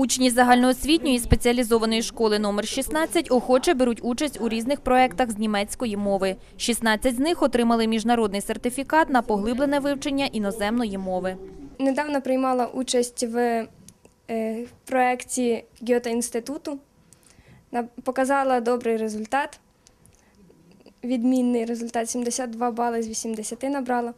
Учні загальноосвітньої спеціалізованої школи номер 16 охоче беруть участь у різних проєктах з німецької мови. 16 з них отримали міжнародний сертифікат на поглиблене вивчення іноземної мови. Недавно приймала участь в е, проєкті Гьота інституту. Показала добрий результат. Відмінний результат 72 бали з 80 набрала.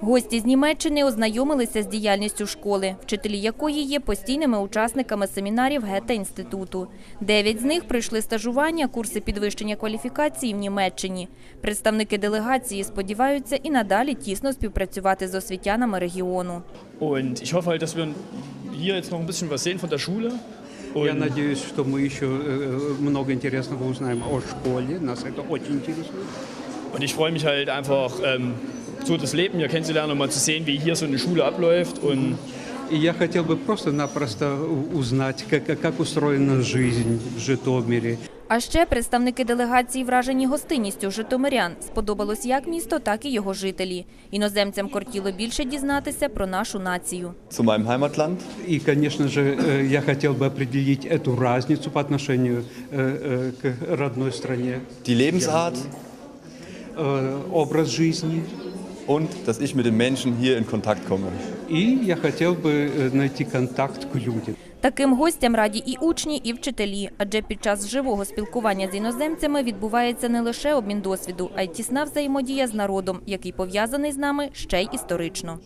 Гості з Німеччини ознайомилися з діяльністю школи, вчителі якої є постійними учасниками семінарів Гете-інституту. Дев'ять з них пройшли стажування, курси підвищення кваліфікації в Німеччині. Представники делегації сподіваються і надалі тісно співпрацювати з освітянами регіону. Und ich hoffe dass wir hier jetzt noch ein bisschen was sehen von der Schule. Я Und надеюсь, что мы еще э, много интересного узнаем о школе. Нас это очень интересует. Und ich freue mich halt einfach, ähm, so das Leben hier kennenzulernen und mal zu sehen, wie hier so eine Schule abläuft. Und И я хотел бы просто-напросто у- узнать, как, как устроена жизнь в Житомире. А ще представники делегації вражені гостинністю житомирян. Сподобалось як місто, так і його жителі. Іноземцям кортіло більше дізнатися про нашу націю. zu meinem Heimatland. И, конечно же, э, я хотел бы определить эту разницу по отношению э, э, к родной стране. Die Lebensart Э, Образ жизни. und dass ich mit den Menschen hier in Kontakt komme. И я хотів би контакт к людям. Таким гостям раді і учні, і вчителі, адже під час живого спілкування з іноземцями відбувається не лише обмін досвіду, а й тісна взаємодія з народом, який пов'язаний з нами ще й історично.